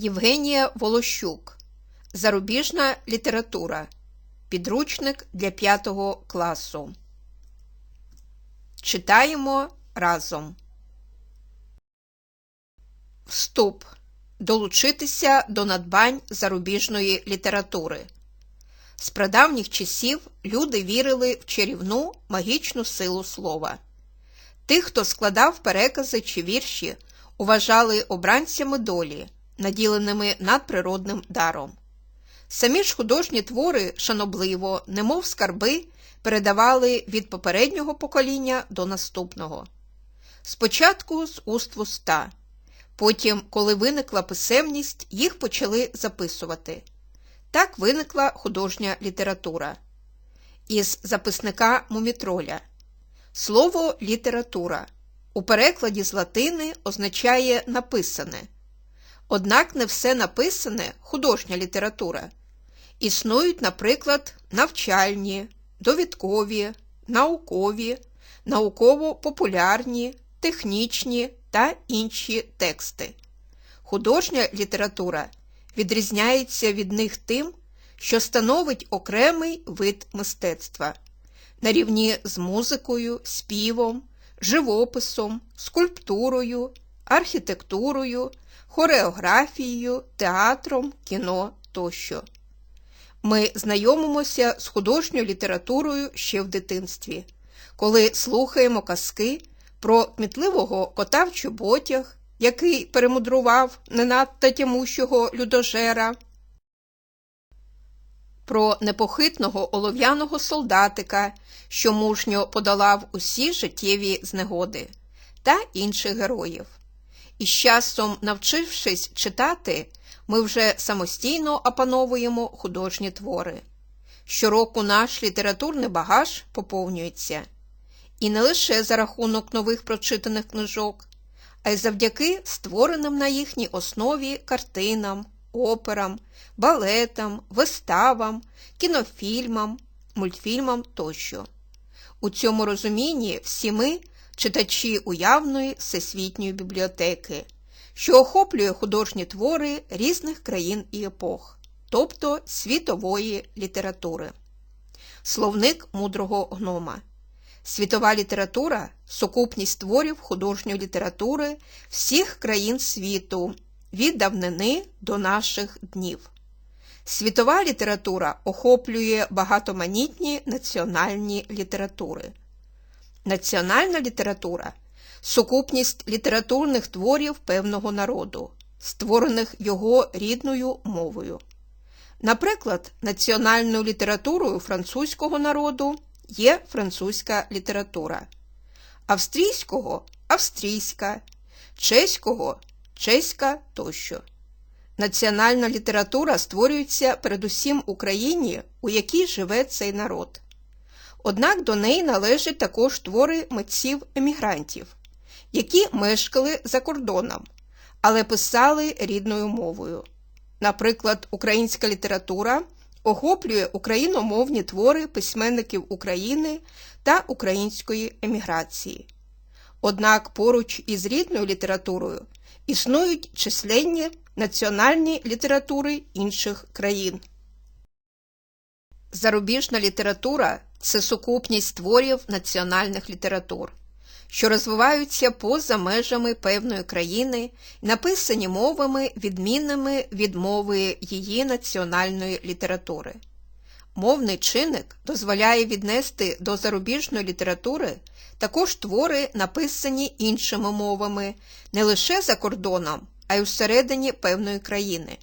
Євгенія Волощук. Зарубіжна література. Підручник для 5 класу. Читаємо разом. Вступ. Долучитися до надбань зарубіжної літератури. З прадавніх часів люди вірили в чарівну магічну силу слова. Тих, хто складав перекази чи вірші, уважали обранцями долі, наділеними надприродним даром. Самі ж художні твори шанобливо, немов скарби, передавали від попереднього покоління до наступного. Спочатку з уст в уста. Потім, коли виникла писемність, їх почали записувати. Так виникла художня література. Із записника мумітроля. Слово література у перекладі з латини означає написане. Однак не все написане художня література. Існують, наприклад, навчальні, довідкові, наукові, науково-популярні, технічні та інші тексти. Художня література відрізняється від них тим, що становить окремий вид мистецтва на рівні з музикою, співом, живописом, скульптурою, архітектурою, хореографією, театром, кіно тощо. Ми знайомимося з художньою літературою ще в дитинстві, коли слухаємо казки про кмітливого кота в чоботях, який перемудрував не надто тямущого людожера, про непохитного олов'яного солдатика, що мужньо подолав усі життєві знегоди, та інших героїв. І з часом, навчившись читати, ми вже самостійно опановуємо художні твори. Щороку наш літературний багаж поповнюється. І не лише за рахунок нових прочитаних книжок, а й завдяки створеним на їхній основі картинам, операм, балетам, виставам, кінофільмам, мультфільмам тощо. У цьому розумінні всі ми читачі уявної всесвітньої бібліотеки, що охоплює художні твори різних країн і епох, тобто світової літератури. Словник мудрого гнома. Світова література сукупність творів художньої літератури всіх країн світу від давнини до наших днів. Світова література охоплює багатоманітні національні літератури. Національна література сукупність літературних творів певного народу, створених його рідною мовою. Наприклад, національною літературою французького народу є французька література, австрійського австрійська, чеського чеська тощо. Національна література створюється передусім Україні, у якій живе цей народ. Однак до неї належать також твори митців емігрантів, які мешкали за кордоном, але писали рідною мовою. Наприклад, українська література охоплює україномовні твори письменників України та української еміграції. Однак поруч із рідною літературою існують численні національні літератури інших країн. Зарубіжна література це сукупність творів національних літератур, що розвиваються поза межами певної країни написані мовами, відмінними від мови її національної літератури. Мовний чинник дозволяє віднести до зарубіжної літератури також твори, написані іншими мовами, не лише за кордоном, а й усередині певної країни.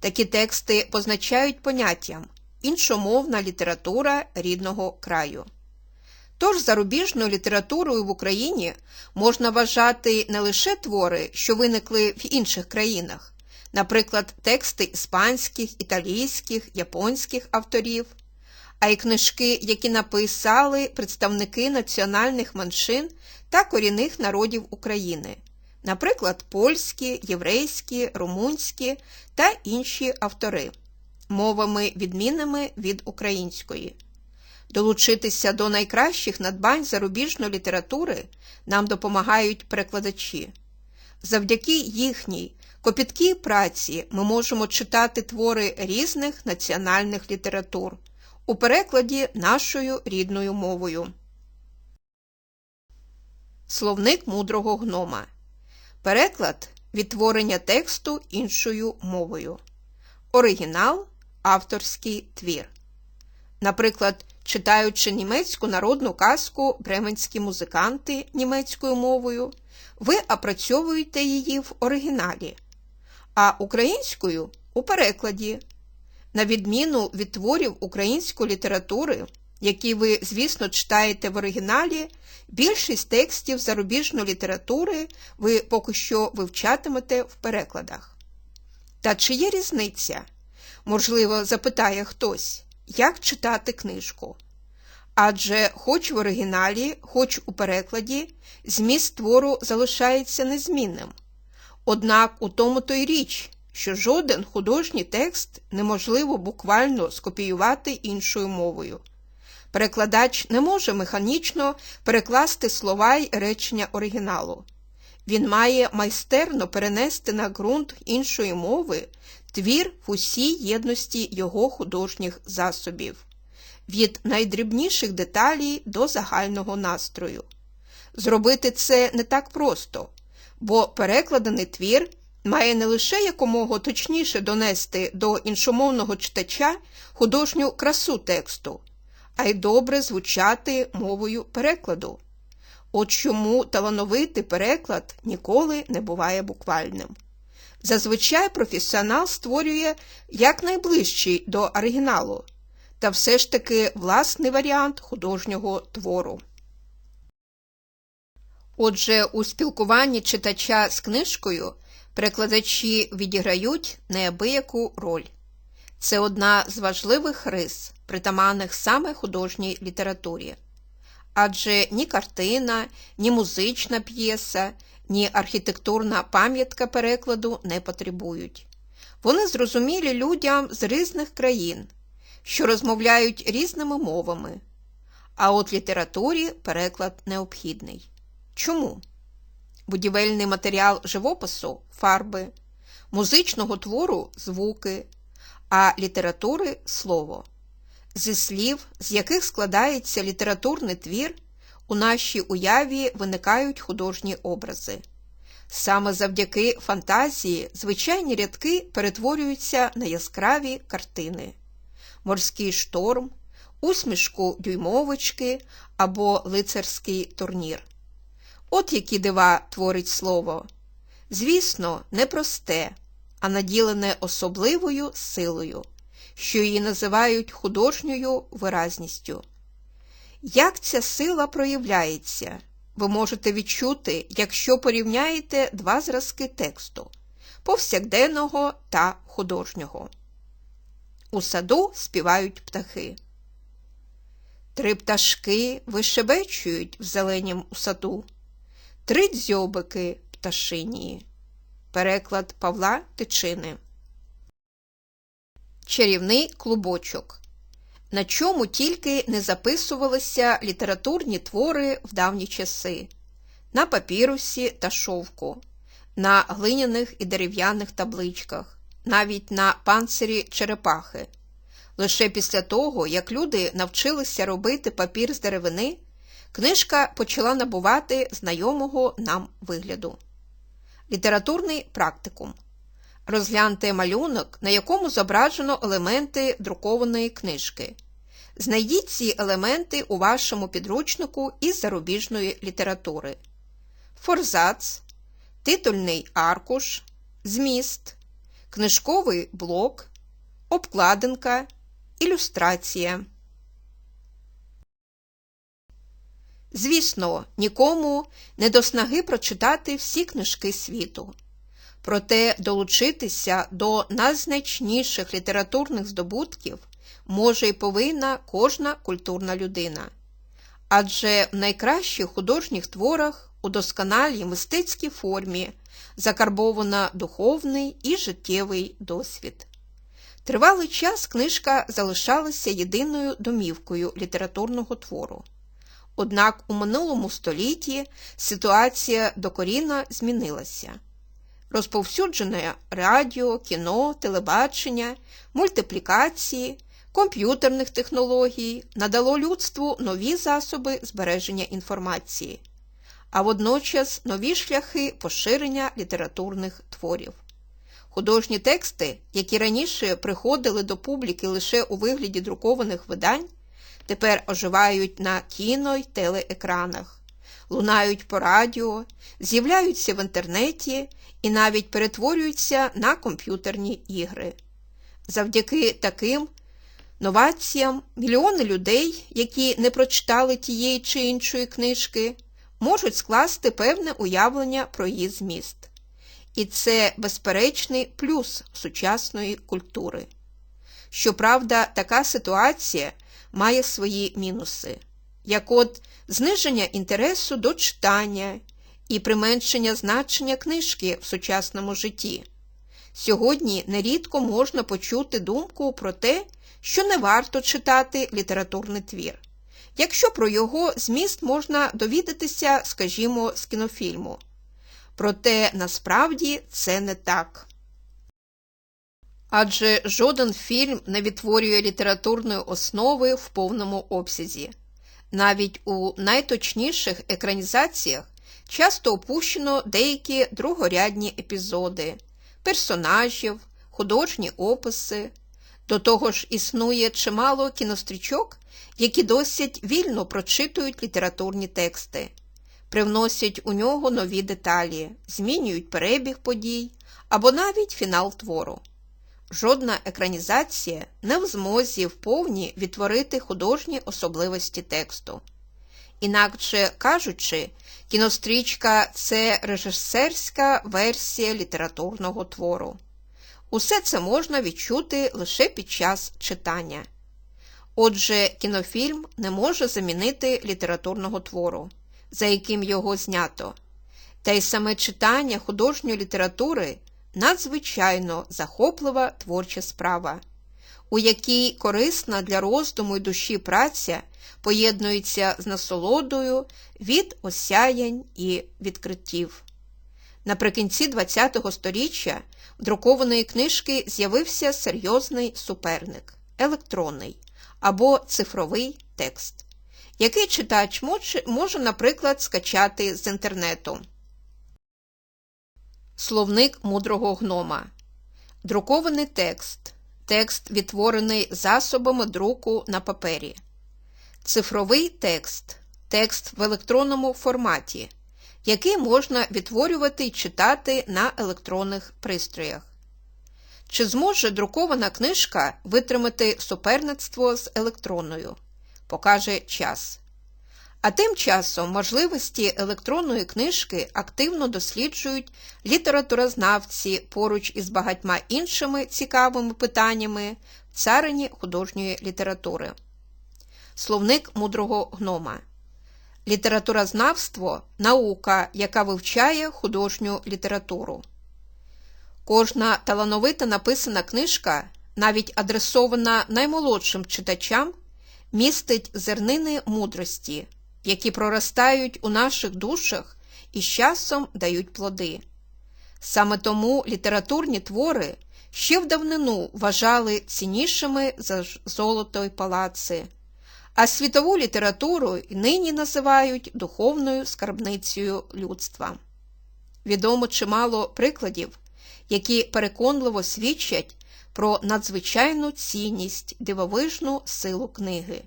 Такі тексти позначають поняттям іншомовна література рідного краю. Тож зарубіжною літературою в Україні можна вважати не лише твори, що виникли в інших країнах, наприклад, тексти іспанських, італійських, японських авторів, а й книжки, які написали представники національних меншин та корінних народів України, наприклад, польські, єврейські, румунські та інші автори, мовами відмінними від української. Долучитися до найкращих надбань зарубіжної літератури нам допомагають перекладачі. Завдяки їхній копіткій праці ми можемо читати твори різних національних літератур у перекладі нашою рідною мовою. Словник мудрого гнома. Переклад відтворення тексту іншою мовою. Оригінал авторський твір. Наприклад, читаючи німецьку народну казку бременські музиканти німецькою мовою, ви опрацьовуєте її в оригіналі, а українською у перекладі. На відміну від творів української літератури, які ви, звісно, читаєте в оригіналі, більшість текстів зарубіжної літератури ви поки що вивчатимете в перекладах. Та чи є різниця? Можливо, запитає хтось, як читати книжку. Адже хоч в оригіналі, хоч у перекладі, зміст твору залишається незмінним. Однак у тому то й річ, що жоден художній текст неможливо буквально скопіювати іншою мовою. Перекладач не може механічно перекласти слова й речення оригіналу. Він має майстерно перенести на ґрунт іншої мови твір в усій єдності його художніх засобів, від найдрібніших деталей до загального настрою. Зробити це не так просто, бо перекладений твір має не лише якомога точніше донести до іншомовного читача художню красу тексту, а й добре звучати мовою перекладу. От чому талановитий переклад ніколи не буває буквальним. Зазвичай професіонал створює якнайближчий до оригіналу, та все ж таки власний варіант художнього твору. Отже, у спілкуванні читача з книжкою перекладачі відіграють неабияку роль. Це одна з важливих рис, притаманних саме художній літературі. Адже ні картина, ні музична п'єса, ні архітектурна пам'ятка перекладу не потребують. Вони зрозумілі людям з різних країн, що розмовляють різними мовами. А от літературі переклад необхідний. Чому? Будівельний матеріал живопису фарби, музичного твору звуки, а літератури слово. Зі слів, з яких складається літературний твір, у нашій уяві виникають художні образи. Саме завдяки фантазії звичайні рядки перетворюються на яскраві картини, морський шторм, усмішку дюймовочки або лицарський турнір. От які дива творить слово. Звісно, не просте, а наділене особливою силою, що її називають художньою виразністю. Як ця сила проявляється, ви можете відчути, якщо порівняєте два зразки тексту повсякденного та художнього. У саду співають птахи. Три пташки вишебечують в зеленім у саду, три дзьобики пташині. Переклад Павла Тичини. Чарівний клубочок на чому тільки не записувалися літературні твори в давні часи, на папірусі та шовку, на глиняних і дерев'яних табличках, навіть на панцирі черепахи. Лише після того, як люди навчилися робити папір з деревини, книжка почала набувати знайомого нам вигляду. Літературний практикум. Розгляньте малюнок, на якому зображено елементи друкованої книжки. Знайдіть ці елементи у вашому підручнику із зарубіжної літератури. Форзац, титульний аркуш, зміст, книжковий блок, обкладинка, ілюстрація. Звісно, нікому не до снаги прочитати всі книжки світу. Проте долучитися до найзначніших літературних здобутків може і повинна кожна культурна людина. Адже в найкращих художніх творах у досконалій мистецькій формі закарбовано духовний і життєвий досвід. Тривалий час книжка залишалася єдиною домівкою літературного твору. Однак у минулому столітті ситуація докорінно змінилася. Розповсюдження радіо, кіно, телебачення, мультиплікації, комп'ютерних технологій надало людству нові засоби збереження інформації, а водночас нові шляхи поширення літературних творів. Художні тексти, які раніше приходили до публіки лише у вигляді друкованих видань, тепер оживають на кіно й телеекранах, лунають по радіо, з'являються в інтернеті і навіть перетворюються на комп'ютерні ігри. Завдяки таким новаціям мільйони людей, які не прочитали тієї чи іншої книжки, можуть скласти певне уявлення про її зміст. І це безперечний плюс сучасної культури. Щоправда, така ситуація має свої мінуси, як от зниження інтересу до читання і применшення значення книжки в сучасному житті. Сьогодні нерідко можна почути думку про те, що не варто читати літературний твір, якщо про його зміст можна довідатися, скажімо, з кінофільму. Проте насправді це не так. Адже жоден фільм не відтворює літературної основи в повному обсязі. Навіть у найточніших екранізаціях часто опущено деякі другорядні епізоди, персонажів, художні описи. До того ж, існує чимало кінострічок, які досить вільно прочитують літературні тексти, привносять у нього нові деталі, змінюють перебіг подій або навіть фінал твору. Жодна екранізація не в змозі вповні відтворити художні особливості тексту. Інакше кажучи, кінострічка це режисерська версія літературного твору. Усе це можна відчути лише під час читання. Отже, кінофільм не може замінити літературного твору, за яким його знято, та й саме читання художньої літератури надзвичайно захоплива творча справа, у якій корисна для роздуму й душі праця поєднується з насолодою від осяянь і відкриттів. Наприкінці ХХ століття в друкованої книжки з'явився серйозний суперник електронний або цифровий текст, який читач може, наприклад, скачати з інтернету. Словник мудрого гнома. Друкований текст. Текст відтворений засобами друку на папері. Цифровий текст. Текст в електронному форматі, який можна відтворювати і читати на електронних пристроях. Чи зможе друкована книжка витримати суперництво з електронною? Покаже час. А тим часом можливості електронної книжки активно досліджують літературознавці поруч із багатьма іншими цікавими питаннями в царині художньої літератури. Словник мудрого гнома. Літературознавство наука, яка вивчає художню літературу. Кожна талановита написана книжка, навіть адресована наймолодшим читачам, містить зернини мудрості які проростають у наших душах і з часом дають плоди. Саме тому літературні твори ще в давнину вважали ціннішими за золото й палаци, а світову літературу й нині називають духовною скарбницею людства. Відомо чимало прикладів, які переконливо свідчать про надзвичайну цінність дивовижну силу книги.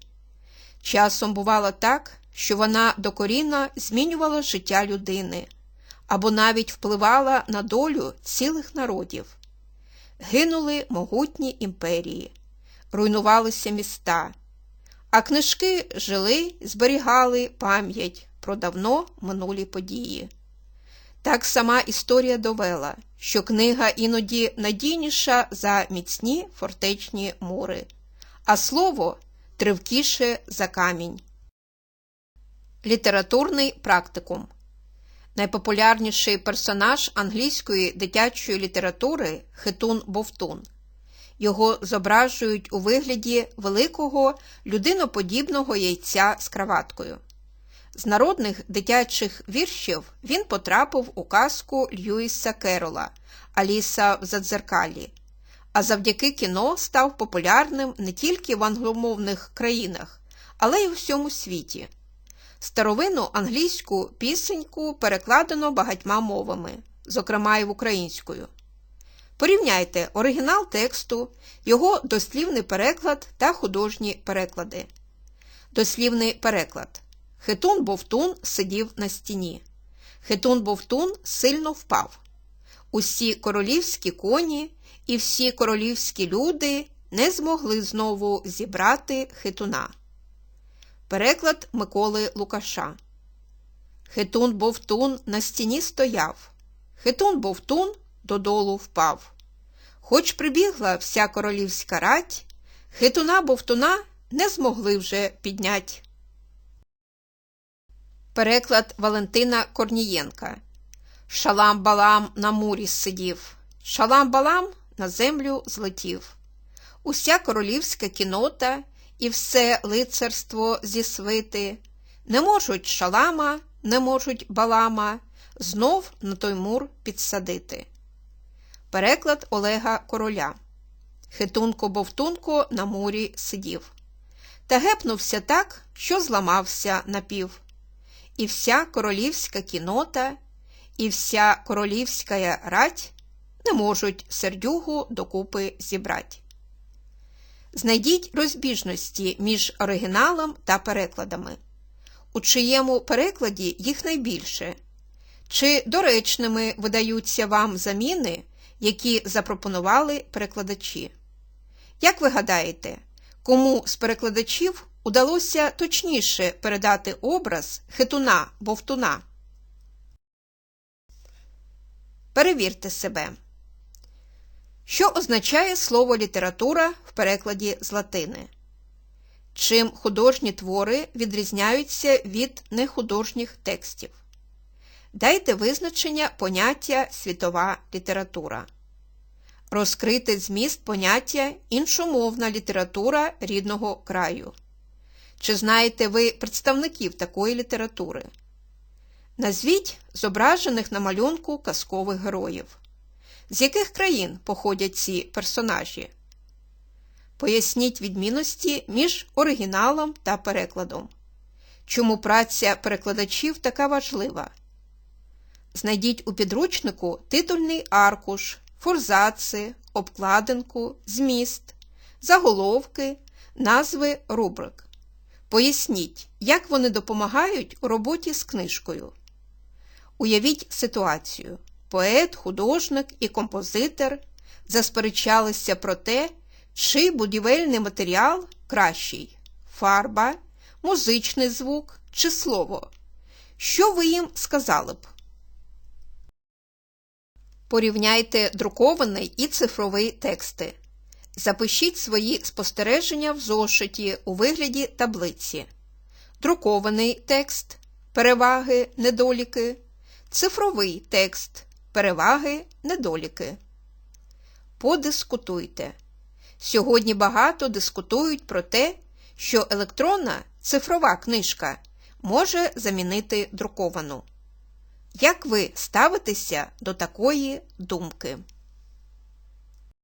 Часом бувало так, що вона докорінно змінювала життя людини або навіть впливала на долю цілих народів. Гинули могутні імперії, руйнувалися міста, а книжки жили, зберігали пам'ять про давно минулі події. Так сама історія довела, що книга іноді надійніша за міцні фортечні мури, а слово тривкіше за камінь. Літературний практикум. Найпопулярніший персонаж англійської дитячої літератури Хитун Бовтун. Його зображують у вигляді великого людиноподібного яйця з краваткою. З народних дитячих віршів він потрапив у казку Льюіса Керола Аліса в Задзеркалі, а завдяки кіно став популярним не тільки в англомовних країнах, але й у всьому світі. Старовинну англійську пісеньку перекладено багатьма мовами, зокрема й в українською. Порівняйте оригінал тексту, його дослівний переклад та художні переклади. Дослівний переклад. Хитун Бовтун сидів на стіні. Хитун Бовтун сильно впав. Усі королівські коні і всі королівські люди не змогли знову зібрати хитуна. Переклад Миколи Лукаша. Хитун Бовтун на стіні стояв. Хитун Бовтун додолу впав. Хоч прибігла вся королівська рать, хитуна Бовтуна не змогли вже піднять. Переклад Валентина Корнієнка. Шалам балам на мурі сидів, шалам балам на землю злетів. Уся королівська кінота і все лицарство зі свити не можуть шалама, не можуть балама знов на той мур підсадити. Переклад Олега Короля. Хитунко бовтунко на мурі сидів. Та гепнувся так, що зламався напів. І вся королівська кінота, і вся королівська рать не можуть сердюгу докупи зібрать. Знайдіть розбіжності між оригіналом та перекладами. У чиєму перекладі їх найбільше? Чи доречними видаються вам заміни, які запропонували перекладачі? Як ви гадаєте, кому з перекладачів удалося точніше передати образ хитуна бовтуна? Перевірте себе. Що означає слово література в перекладі з латини? Чим художні твори відрізняються від нехудожніх текстів? Дайте визначення поняття світова література. Розкрити зміст поняття іншомовна література рідного краю. Чи знаєте ви представників такої літератури? Назвіть зображених на малюнку казкових героїв. З яких країн походять ці персонажі? Поясніть відмінності між оригіналом та перекладом. Чому праця перекладачів така важлива? Знайдіть у підручнику титульний аркуш, форзаци, обкладинку, зміст, заголовки, назви рубрик. Поясніть, як вони допомагають у роботі з книжкою. Уявіть ситуацію. Поет, художник і композитор засперечалися про те, чи будівельний матеріал кращий фарба, музичний звук чи слово. Що ви їм сказали б? Порівняйте друкований і цифровий тексти. Запишіть свої спостереження в зошиті у вигляді таблиці. Друкований текст, переваги, недоліки, цифровий текст, переваги, недоліки. Подискутуйте. Сьогодні багато дискутують про те, що електронна цифрова книжка може замінити друковану. Як ви ставитеся до такої думки?